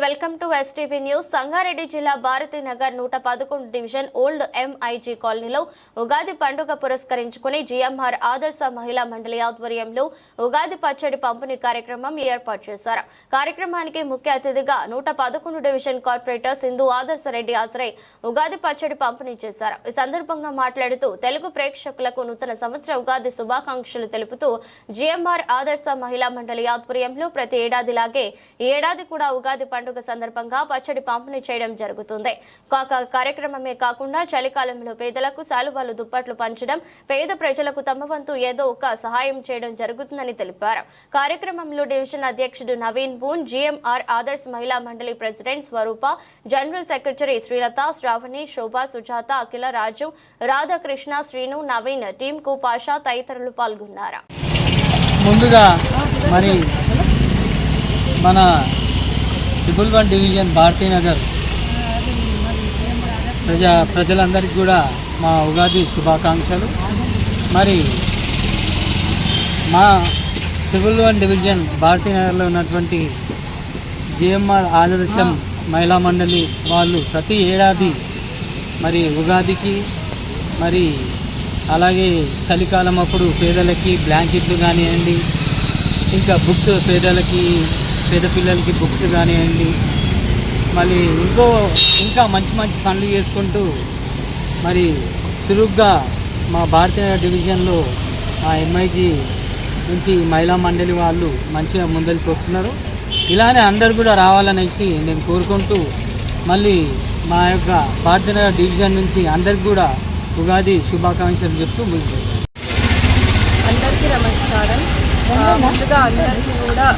Welcome to STV news. Sangareddy జిల్లా భారతీనగర్ నూట పదకొండు డివిజన్ ఓల్డ్ ఎంఐజీ కాలనీలో ఉగాది పండుగ పురస్కరించుకుని జిఎంఆర్ ఆదర్శ మహిళా మండలి ఆధ్వర్యంలో ఉగాది పచ్చడి పంపిణీ కార్యక్రమం ఏర్పాటు చేశారు. కార్యక్రమానికి ముఖ్య అతిథిగా నూట పదకొండు డివిజన్ కార్పొరేటర్ సింధు ఆదర్శ రెడ్డి హాజరై ఉగాది పచ్చడి పంపిణీ చేశారు. ఈ సందర్భంగా మాట్లాడుతూ తెలుగు ప్రేక్షకులకు నూతన సంవత్సర ఉగాది శుభాకాంక్షలు తెలుపుతూ జిఎంఆర్ ఆదర్శ మహిళా మండలి ఆధ్వర్యంలో ప్రతి ఏడాదిలాగే ఈ ఏడాది కూడా ఉగాది పండుగ సందర్భంగా పచ్చడి పంపిణీ చేయడం జరుగుతుంది. కాక కార్యక్రమమే కాకుండా చలికాలంలో పేదలకు శాలువాలు దుప్పట్లు పంచడం పేద ప్రజలకు తమ వంతు ఏదో ఒక సహాయం చేయడం జరుగుతుందని తెలిపారు. కార్యక్రమంలో డివిజన్ అధ్యక్షుడు Naveen boon GMR Adarsh Mahila Mandali president Swaroopa general secretary Srilatha Sravani Shobha Sujatha Akhila Raju Radhakrishna Srinu Naveen team కు పాషా తదితరులు పాల్గొన్నారు. ముందుగా మరి మన ట్రిపుల్ వన్ డివిజన్ భారతీనగర్ ప్రజా ప్రజలందరికీ కూడా మా ఉగాది శుభాకాంక్షలు. మరి మా ట్రిపుల్ వన్ డివిజన్ భారతీనగర్లో ఉన్నటువంటి జిఎంఆర్ ఆదర్శం మహిళా మండలి వాళ్ళు ప్రతి ఏడాది మరి ఉగాదికి మరి అలాగే చలికాలం అప్పుడు పేదలకి బ్లాంకెట్లు కానివ్వండి ఇంకా బుక్స్ పేదలకి పేద పిల్లలకి బుక్స్ కానివ్వండి మళ్ళీ ఇంకో ఇంకా మంచి మంచి పనులు చేసుకుంటూ మరి చురుగ్గా మా భారతీయ డివిజన్లో ఆ ఎంఐజీ నుంచి మహిళా మండలి వాళ్ళు మంచిగా ముందరికి వస్తున్నారు. ఇలానే అందరు కూడా రావాలనేసి నేను కోరుకుంటూ మళ్ళీ మా యొక్క భారతీయ డివిజన్ నుంచి అందరికి కూడా ఉగాది శుభాకాంక్షలు చెప్తూ ముగిస్తాను అందరికీ నమస్కారం. ముందుగా అందరికీ కూడా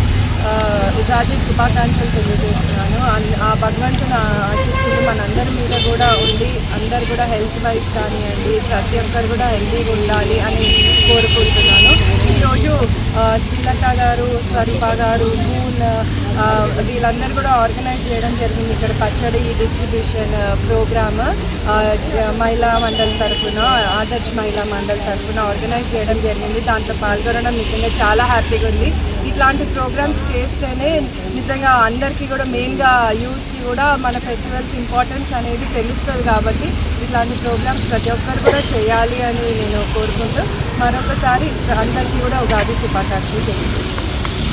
ఉగాది శుభాకాంక్షలు తెలియజేస్తున్నాను. ఆ భగవంతుని ఆశిస్తులు మనందరి మీద కూడా ఉండి అందరు కూడా హెల్త్ వైజ్ కానివ్వండి ప్రతి ఒక్కరు కూడా హెల్తీగా ఉండాలి అని కోరుకుంటున్నాను. ఈరోజు ఆ, గారు స్వరూప గారు మూన్ వీళ్ళందరూ కూడా ఆర్గనైజ్ చేయడం జరిగింది. ఇక్కడ పచ్చడి డిస్ట్రిబ్యూషన్ ప్రోగ్రామ్ మహిళా మండలి తరఫున ఆదర్శ్ మహిళా మండలి తరఫున ఆర్గనైజ్ చేయడం జరిగింది. దాంట్లో పాల్గొనడం నిజంగా చాలా హ్యాపీగా ఉంది. ఇట్లాంటి ప్రోగ్రామ్స్ చేస్తేనే నిజంగా అందరికీ కూడా మెయిన్గా యూత్కి కూడా మన ఫెస్టివల్స్ ఇంపార్టెన్స్ అనేది తెలుస్తుంది కాబట్టి ఇట్లాంటి ప్రోగ్రామ్స్ ప్రతి ఒక్కరు కూడా చేయాలి అని నేను కోరుకుంటూ మరొకసారి అందరికీ కూడా ఉగాది శుభాకాంక్షలు తెలియజేస్తాను